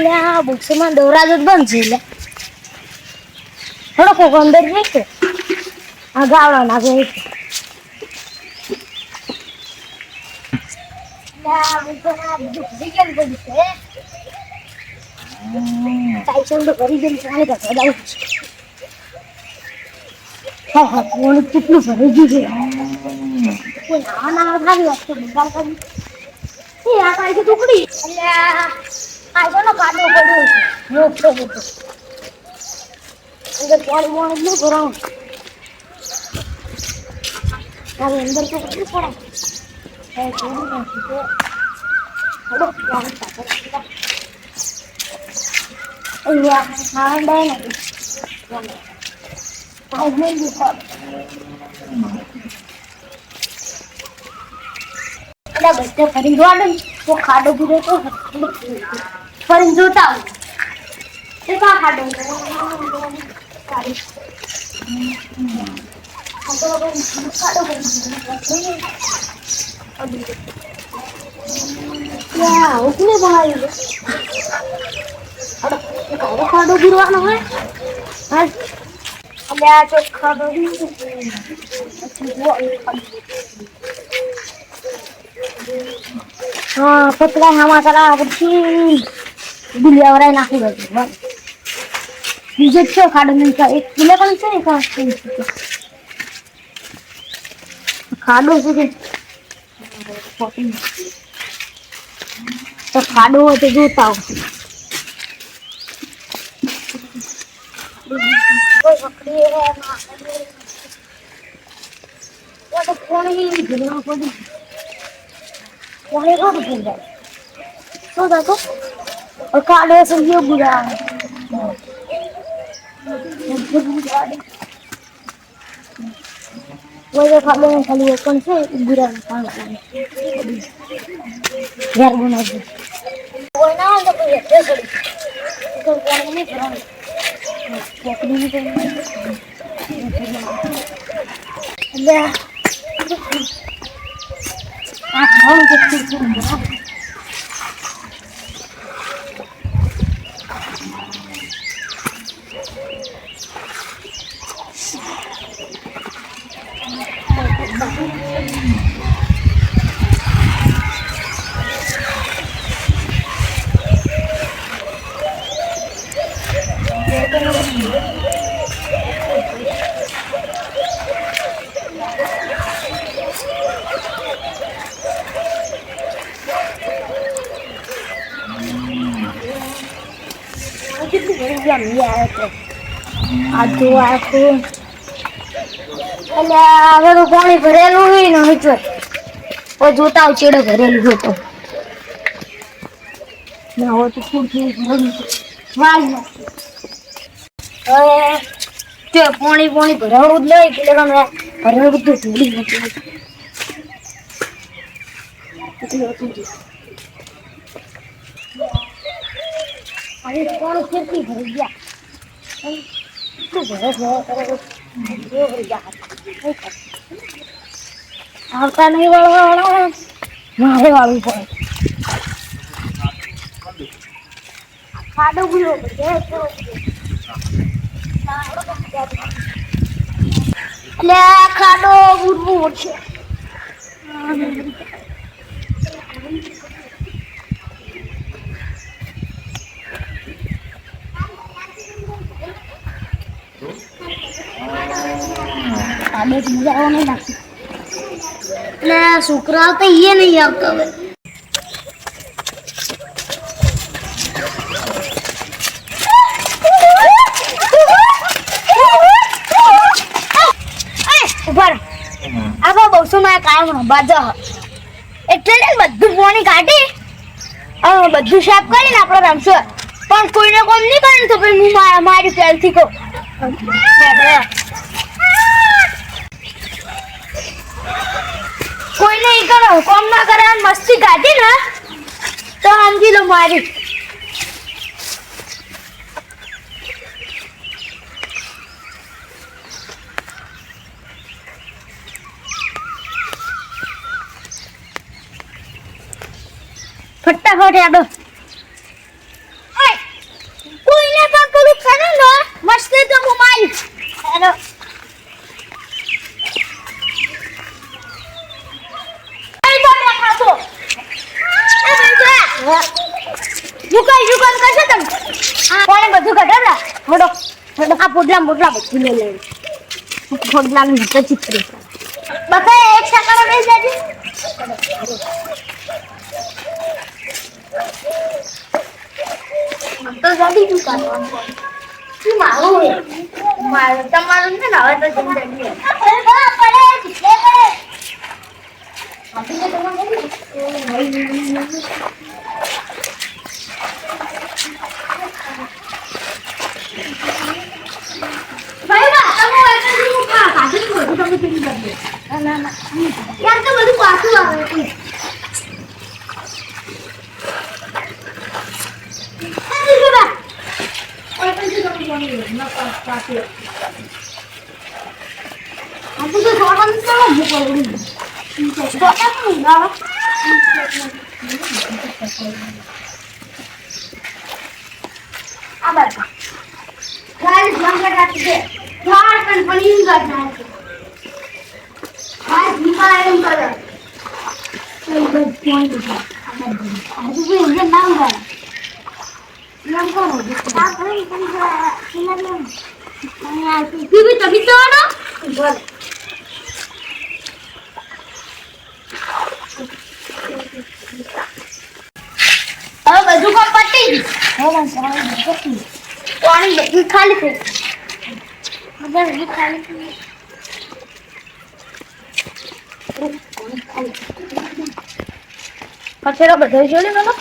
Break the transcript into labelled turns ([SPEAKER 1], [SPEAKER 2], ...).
[SPEAKER 1] એટલે આ બુક્સમાં દોરા જ બંધ એટલે થોડો કોક અંદર છે. આ ગાવડા નાખે કેટલું ભરી ગયું છે? નાવા નાવા ખાવી વસ્તુ ટુકડી એટલે આ છે ને પડ્યો છે. મોટો મોટો અંદર પાણી પાણી નહીં ભરાવું હવે અંદર તો કેટલું પડે એ થોડું નાખી તો હલો રાખી અહીંયા ખાંડા નથી આ દુખાવ એટલે બધે ફરી જવાનું તો ખાડો પૂરો તો ફરી જોતા આવું એ કા ખાડો. ખાડો ભરી- ખાડો ગીરવાનો હોય? એટલે આ તો ખાડો હા પતલા હામાં કરા પછી બિલિયાવરાય નાખી દેજો, બસ. બીજો છો ખાડો એક કિલો પણ છે એક ખાડો છે કે? તો ખાડો હોય તો જોતા આવશે. કોણે કોણ ભૂલ જાય શું થતું kak ada yang sedia budak Wajah kak ada kali wakon sih ibu dan Biar guna Warna ada punya Itu warna ini berani Ya, ini Ada. Ah, mau બરાબર. આ કેટલું ભરી ગયા મી આવે છે આ જો આખું એટલે તો પાણી ભરેલું હોય ને નીચે ઓ જોતા આવ ચેડે ભરેલું હોય તો. ના હોય તો ભરેલું છે. હવે તે પાણી પાણી ભરાવડું જ નહીં, એટલે તમે ભરેલું બધું ઢોળી નથી કોણ કેટલી ભરી ગયા? આવતા નહીં વાળવા વાળા મારે વાળવું પડે ખાડો ગુલો એટલે ખાડો બુરવું છે. એટલે છોકરાઓ તો નહીં આવતા હવે ઊભા રહો. બહુ માં કાયમ બાજા એટલે બધું પાણી કાઢી બધું સાફ કરીને આપણે રમશું. પણ કોઈને કોમ નહીં કરે તો મારા મારી પહેલથી કહું. કોઈને ઈ કરો કોમ ના કરે મસ્તી કાઢી ને, તો સમજી લો મારી. ફટાફટ યાદો હું કઈ કરશે તમે કોણે બધું કઢાવડા મોડો મોડો આ પોટલા મોટલા બધું લઈ લેવું. પોટલા ની તો ચિત્ર. બકા એક સકાળો લઈ જજે તો જાડી શું મારું? મારું તમારું છે ને હવે તો જિંદગી પડે પડે પડે ભાઈ બા તમે વૈકલ્પિકનું ખા પાછું બધું તમે પીને બદલે ના ના યાર તો બધું પાછું આવે છે Aku tuh seorang sama buku ini. Soalnya Bibi tapi tu ada. Boleh. હવે બધું કામ પતી પાણી બધું ખાલી થઈ બધા બધું ખાલી થઈ કચરો બધા જોડે મને